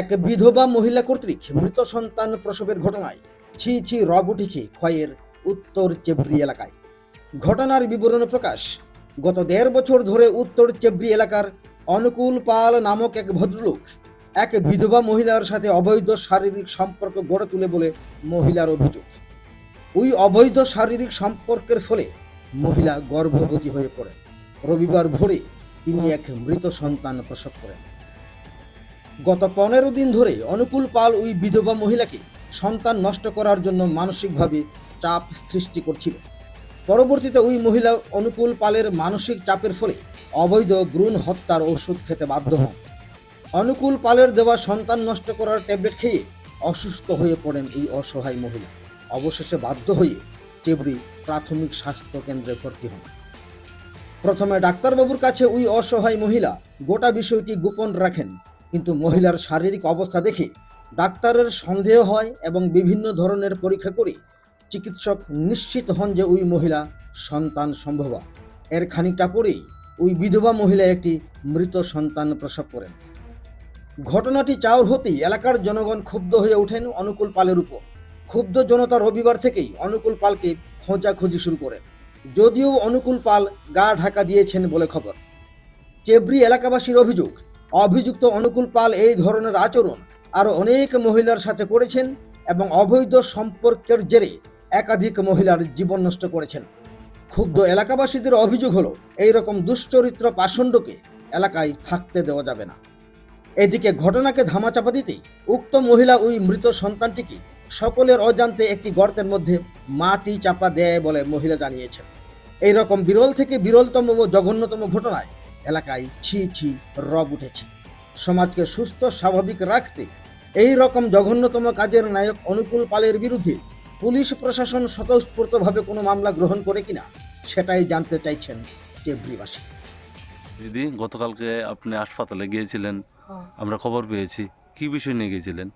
এক বিধবা মহিলা কর্তৃক মৃত সন্তান প্রসবের ঘটনায় ছি ছি রব উঠেছে ক্ষয়ের উত্তর চেব্রি এলাকায়। ঘটনার বিবরণ প্রকাশ গত দেড় বছর ধরে উত্তর চেব্রি এলাকার অনুকূল পাল নামক এক ভদ্রলোক এক বিধবা মহিলার সাথে অবৈধ শারীরিক সম্পর্ক গড়ে তুলে বলে মহিলার অভিযোগ। ওই অবৈধ শারীরিক সম্পর্কের ফলে মহিলা গর্ভবতী হয়ে পড়েন। রবিবার ভোরে তিনি এক মৃত সন্তান প্রসব করেন। গত পনেরো দিন ধরে অনুকূল পাল ওই বিধবা মহিলাকে সন্তান নষ্ট করার জন্য মানসিকভাবে চাপ সৃষ্টি করছিল। পরবর্তীতে ওই মহিলা অনুকূল পালের মানসিক চাপের ফলে অবৈধ ভ্রূণ হত্যার ওষুধ খেতে বাধ্য হন। অনুকূল পালের দেওয়া সন্তান নষ্ট করার ট্যাবলেট খেয়ে অসুস্থ হয়ে পড়েন এই অসহায় মহিলা। অবশেষে বাধ্য হয়ে চেবড়ি প্রাথমিক স্বাস্থ্য কেন্দ্রে ভর্তি হন। প্রথমে ডাক্তারবাবুর কাছে ওই অসহায় মহিলা গোটা বিষয়টি গোপন রাখেন। কিন্তু মহিলার শারীরিক অবস্থা দেখে ডাক্তারের সন্দেহ হয় এবং বিভিন্ন ধরনের পরীক্ষা করে চিকিৎসক নিশ্চিত হন যে ওই মহিলা সন্তান সম্ভবা। এর খানিকটা পরেই ওই বিধবা মহিলা একটি মৃত সন্তান প্রসব করেন। ঘটনাটি চাউর হতেই এলাকার জনগণ ক্ষুব্ধ হয়ে ওঠেন অনুকূল পালের উপর। ক্ষুব্ধ জনতা রবিবার থেকেই অনুকূল পালকে খোঁজাখুঁজি শুরু করেন। যদিও অনুকূল পাল গা ঢাকা দিয়েছেন বলে খবর। চেবরি এলাকাবাসীর অভিযোগ অভিযুক্ত অনুকূল পাল এই ধরনের আচরণ আরও অনেক মহিলার সাথে করেছেন এবং অবৈধ সম্পর্কের জেরে একাধিক মহিলার জীবন নষ্ট করেছেন। ক্ষুব্ধ এলাকাবাসীদের অভিযোগ হলো, এই রকম দুশ্চরিত্র পাষণ্ডকে এলাকায় থাকতে দেওয়া যাবে না। এদিকে ঘটনাকে ধামাচাপা দিতেই উক্ত মহিলা ওই মৃত সন্তানটিকে সকলের অজান্তে একটি গর্তের মধ্যে মাটি চাপা দেয় বলে মহিলা জানিয়েছেন। এই রকম বিরল থেকে বিরলতম ও জঘন্যতম ঘটনায় এলাকায় ছি ছি রব উঠেছে। সমাজকে সুস্থ স্বাভাবিক রাখতে এই রকম জঘন্যতম কাজের নায়ক অনুকূল পালের বিরুদ্ধে পুলিশ প্রশাসন স্বতঃস্ফূর্তভাবে কোনো মামলা গ্রহণ করে কিনা সেটাই জানতে চাইছেন চেব্রিবাসী দিদি গতকালকে আপনি হাসপাতালে গিয়েছিলেন হ্যাঁ। আমরা খবর পেয়েছি। কি বিষয় নিয়ে গিয়েছিলেন?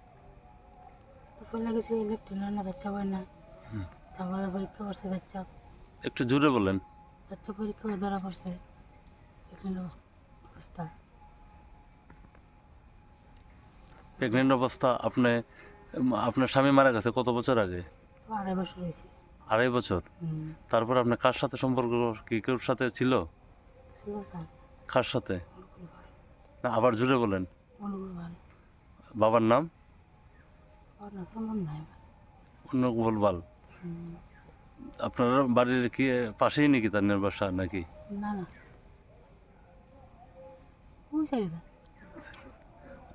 বাচ্চা হয় না। পরীক্ষা করছে বাচ্চা। একটু জোরে বলেন। বাচ্চা পরীক্ষা ধরা পড়ছে। অবস্থা। প্রেগনেন্ট অবস্থা আপনি আপনার স্বামী মারা গেছে কত বছর আগে? আড়াই বছর হয়েছে। আড়াই বছর? তারপর আপনার কার সাথে সম্পর্ক কি কেউর সাথে ছিল? কার সাথে? না আবার জুড়ে বলেন। বাবার নাম? অনুকূল বাল। আপনার বাড়ির কি পাশেই নাকি তার বাসা নাকি? না না।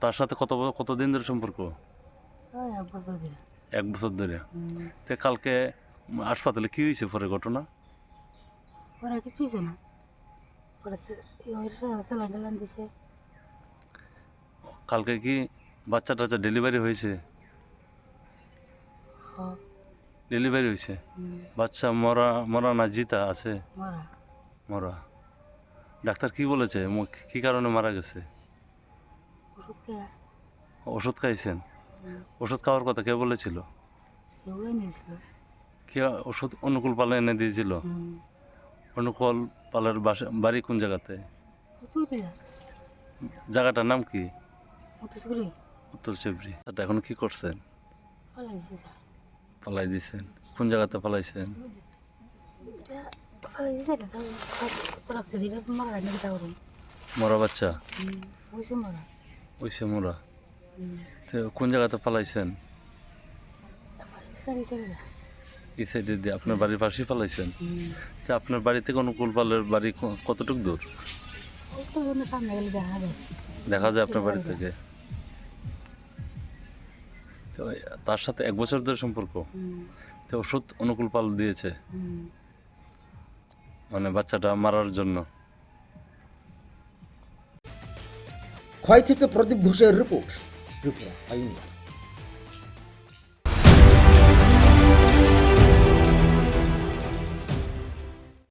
তার সাথে কত কতদিন ধরে সম্পর্ক? এক বছর ধরে। তো কালকে হাসপাতালে কি হয়েছে পরে ঘটনা? কিছু হয়েছে না। কালকে কি বাচ্চা টাচ্চা ডেলিভারি হয়েছে? ডেলিভারি হয়েছে? বাচ্চা মরা মরা না জিতা আছে? মরা। মরা। ডাক্তার কি বলেছে? কি কারণে মারা গেছে? ওষুধ খাইছেন? ওষুধ খাওয়ার কথা কে বলেছিল? কে ওষুধ অনুকূল পালে এনে দিয়েছিল? অনুকূল পালের বাসা বাড়ি কোন জায়গাতে? জায়গাটার নাম কি? উত্তর চেবরি আচ্ছা, এখন কি করছেন? পালাই দিয়েছেন কোন জায়গাতে পালাইছেন? মারা বাচ্চা? ওইসে মারা। কোন জায়গাতে পালাইছেন? এই সাইডে দিয়ে আপনার বাড়ির পাশেই পালাইছেন? তো আপনার বাড়ি থেকে অনুকূল পালের বাড়ি কতটুকু দূর? দেখা যায়। আপনার বাড়ি থেকে? তো তার সাথে এক বছর ধরে সম্পর্ক? তো ওষুধ অনুকূল পাল দিয়েছে? বাচ্চাটা মারার জন্য। ক্ষয় থেকে প্রদীপ ঘোষের রিপোর্ট ত্রিপুরা